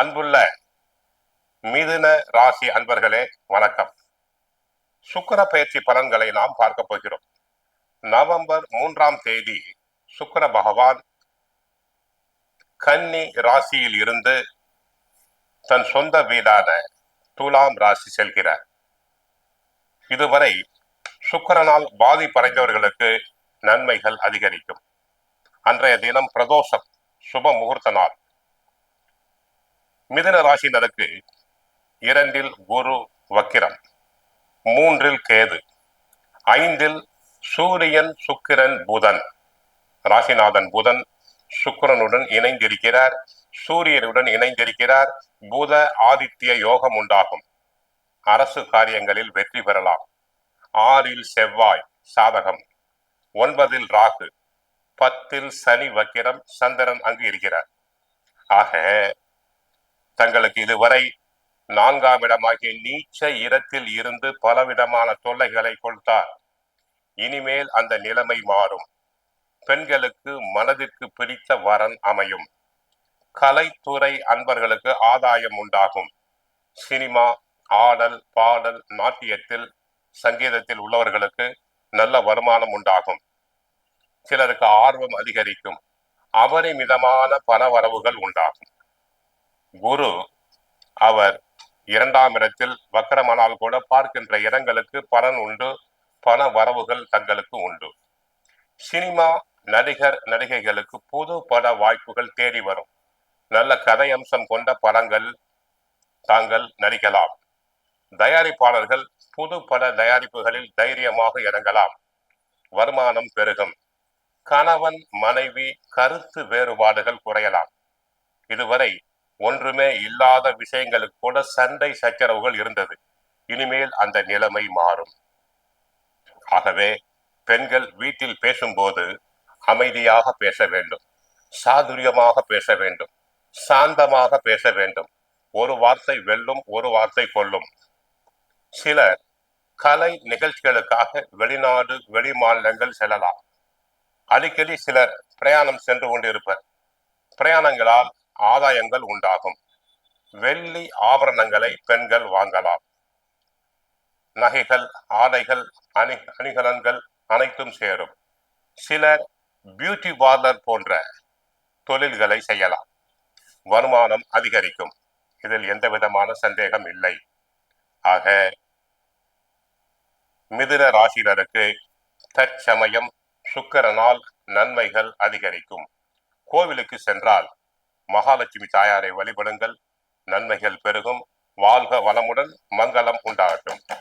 அன்புள்ள மிதுன ராசி அன்பர்களே வணக்கம். சுக்கிர பயிற்சி பலன்களை நாம் பார்க்க போகிறோம். நவம்பர் மூன்றாம் தேதி சுக்கிர பகவான் கன்னி ராசியில் இருந்து தன் சொந்த வீடான துலாம் ராசி செல்கிறார். இதுவரை சுக்கிரனால் பாதிப்படைந்தவர்களுக்கு நன்மைகள் அதிகரிக்கும். அன்றைய தினம் பிரதோஷம் சுப முகூர்த்த நாள். மிதன ராசினருக்கு இரண்டில் குரு வக்கிரம் மூன்றில் கேது ஐந்தில் சூரியன் சுக்கிரன் புதன். ராசிநாதன் புதன் சுக்கிரனுடன் இணைந்திருக்கிறார் சூரியனுடன் இணைந்திருக்கிறார் புத ஆதித்ய யோகம் உண்டாகும். அரசு காரியங்களில் வெற்றி பெறலாம். ஆறில் செவ்வாய் சாதகம் ஒன்பதில் ராகு பத்தில் சனி வக்கிரம் சந்திரன் அங்கு இருக்கிறார். ஆக தங்களுக்கு இதுவரை நான்காம் இடமாகிய நீச்ச இடத்தில் இருந்து பலவிதமான தொல்லைகளை கொடுத்தார். இனிமேல் அந்த நிலைமை மாறும். பெண்களுக்கு மனதிற்கு பிடித்த வரன் அமையும். கலைத்துறை அன்பர்களுக்கு ஆதாயம் உண்டாகும். சினிமா ஆடல் பாடல் நாட்டியத்தில் சங்கீதத்தில் உள்ளவர்களுக்கு நல்ல வருமானம் உண்டாகும். சிலருக்கு ஆர்வம் அதிகரிக்கும். அபரிமிதமான பணவரவுகள் உண்டாகும். குரு அவர் இரண்டாம் இடத்தில் வக்கரமானால் கூட பார்க்கின்ற இடங்களுக்கு பலன் உண்டு பண வரவுகள் தங்களுக்கு உண்டு. சினிமா நடிகர் நடிகைகளுக்கு புது பட வாய்ப்புகள் தேடி வரும். நல்ல கதை அம்சம் கொண்ட படங்கள் தாங்கள் நடிக்கலாம். தயாரிப்பாளர்கள் புது பட தயாரிப்புகளில் தைரியமாக இறங்கலாம். வருமானம் பெருகும். கணவன் மனைவி கருத்து வேறுபாடுகள் குறையலாம். இதுவரை ஒன்றுமே இல்லாத விஷயங்களுக்கு கூட சண்டை சச்சரவுகள் இருந்தது. இனிமேல் அந்த நிலைமை மாறும். ஆகவே பெண்கள் வீட்டில் பேசும்போது அமைதியாக பேச வேண்டும். சாதுரியமாக பேச வேண்டும். சாந்தமாக பேச வேண்டும். ஒரு வார்த்தை வெல்லும் ஒரு வார்த்தை கொல்லும். சிலர் கலை நிகழ்ச்சிகளுக்காக வெளிநாடு வெளி மாநிலங்கள் செல்லலாம். அடிக்கடி சிலர் பிரயாணம் சென்று கொண்டிருப்பர். பிரயாணங்களால் ஆதாயங்கள் உண்டாகும். வெள்ளி ஆபரணங்களை பெண்கள் வாங்கலாம். நகைகள் ஆடைகள் அணி அணிகலன்கள் அனைத்தும் சேரும். சிலர் பியூட்டி பார்லர் போன்ற தொழில்களை செய்யலாம். வருமானம் அதிகரிக்கும். இதில் எந்த விதமான சந்தேகம் இல்லை. ஆக மிதுன ராசினருக்கு தற்சமயம் சுக்கரனால் நன்மைகள் அதிகரிக்கும். கோவிலுக்கு சென்றால் மகாலட்சுமி தாயாரை வழிபடுங்கள். நன்மைகள் பெருகும். வாழ்க வளமுடன் மங்களம் உண்டாகட்டும்.